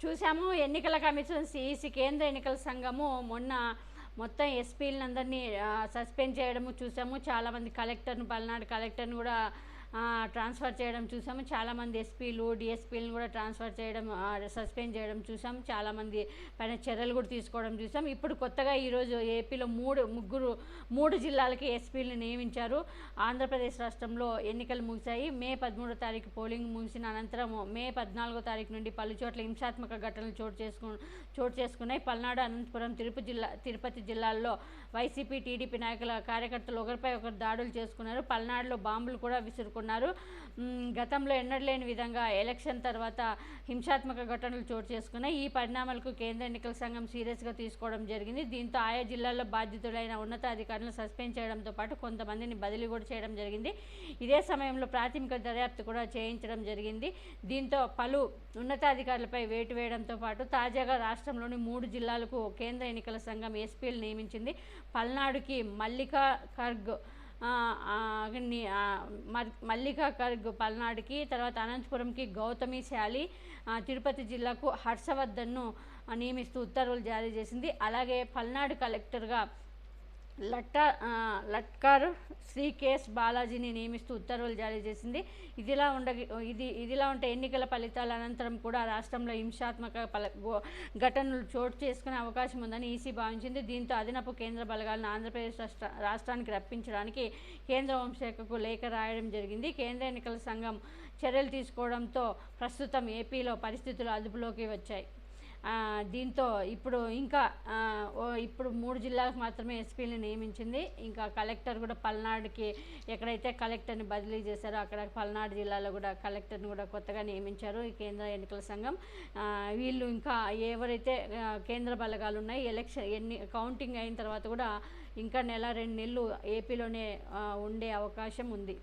చూసాము ఎన్నికల commission CEC కేంద్ర ఎన్నికల సంఘము మొన్న మొత్తం ఎస్పీలందరినీ సస్పెండ్ చేయడము చూసాము చాలామంది కలెక్టర్ను పల్నాడు కలెక్టర్ని కూడా ట్రాన్స్ఫర్ చేయడం చూసాము. చాలామంది ఎస్పీలు డిఎస్పీలను కూడా ట్రాన్స్ఫర్ చేయడం సస్పెండ్ చేయడం చూసాం చాలామంది పైన చర్యలు కూడా తీసుకోవడం చూసాం ఇప్పుడు కొత్తగా ఈరోజు ఏపీలో మూడు ముగ్గురు మూడు జిల్లాలకి ఎస్పీలను నియమించారు. ఆంధ్రప్రదేశ్ రాష్ట్రంలో ఎన్నికలు ముగిశాయి. మే పదమూడో తారీఖు పోలింగ్ ముగిసిన అనంతరం మే పద్నాలుగో తారీఖు నుండి పలు చోట్ల హింసాత్మక ఘటనలు చోటు చేసుకు చోటు చేసుకున్నాయి. పల్నాడు అనంతపురం తిరుపతి జిల్లా తిరుపతి జిల్లాల్లో వైసీపీ టీడీపీ నాయకుల కార్యకర్తలు ఒకరిపై ఒకరు దాడులు చేసుకున్నారు. పల్నాడులో బాంబులు కూడా విసురుకున్నారు పేర్కొన్నారు గతంలో ఎన్నడలేని విధంగా ఎలక్షన్ తర్వాత హింసాత్మక ఘటనలు చోటు చేసుకున్నాయి. ఈ పరిణామాలకు కేంద్ర ఎన్నికల సంఘం సీరియస్గా తీసుకోవడం జరిగింది. దీంతో ఆయా జిల్లాల్లో బాధ్యతలైన ఉన్నతాధికారులను సస్పెండ్ చేయడంతో పాటు కొంతమందిని బదిలీ కూడా చేయడం జరిగింది. ఇదే సమయంలో ప్రాథమిక దర్యాప్తు కూడా చేయించడం జరిగింది. దీంతో పలు ఉన్నతాధికారులపై వేటు వేయడంతో పాటు తాజాగా రాష్ట్రంలోని మూడు జిల్లాలకు కేంద్ర ఎన్నికల సంఘం ఎస్పీలు నియమించింది. పల్నాడుకి మల్లికా ఖర్గ్ మల్లికా ఖర్గ్ పల్నాడుకి తర్వాత అనంతపురంకి గౌతమి శాలి తిరుపతి జిల్లాకు హర్షవర్ధన్ను నియమిస్తూ ఉత్తర్వులు జారీ చేసింది. అలాగే పల్నాడు కలెక్టర్గా లట్టా లట్కర్ శ్రీ కేఎస్ బాలాజీని నియమిస్తూ ఉత్తర్వులు జారీ చేసింది. ఇదిలా ఉండ ఇది ఇదిలా ఉంటే ఎన్నికల ఫలితాల అనంతరం కూడా రాష్ట్రంలో హింసాత్మక పల ఘటనలు చోటు చేసుకునే అవకాశం ఉందని ఈసీ భావించింది. దీంతో అదనపు కేంద్ర బలగాలను ఆంధ్రప్రదేశ్ రాష్ట్ర రాష్ట్రానికి రప్పించడానికి కేంద్ర హోంశాఖకు లేఖ రాయడం జరిగింది. కేంద్ర ఎన్నికల సంఘం చర్యలు తీసుకోవడంతో ప్రస్తుతం ఏపీలో పరిస్థితులు అదుపులోకి వచ్చాయి. దీంతో ఇప్పుడు ఇంకా ఓ ఇప్పుడు మూడు జిల్లాలకు మాత్రమే ఎస్పీని నియమించింది. ఇంకా కలెక్టర్ కూడా పల్నాడుకి ఎక్కడైతే కలెక్టర్ని బదిలీ చేశారో అక్కడ పల్నాడు జిల్లాలో కూడా కలెక్టర్ని కూడా కొత్తగా నియమించారు ఈ కేంద్ర ఎన్నికల సంఘం. వీళ్ళు ఇంకా ఎవరైతే కేంద్ర బలగాలు ఉన్నాయి ఎలక్షన్ ఎన్ని కౌంటింగ్ అయిన తర్వాత కూడా ఇంకా నెల రెండు నెలలు ఏపీలోనే ఉండే అవకాశం ఉంది.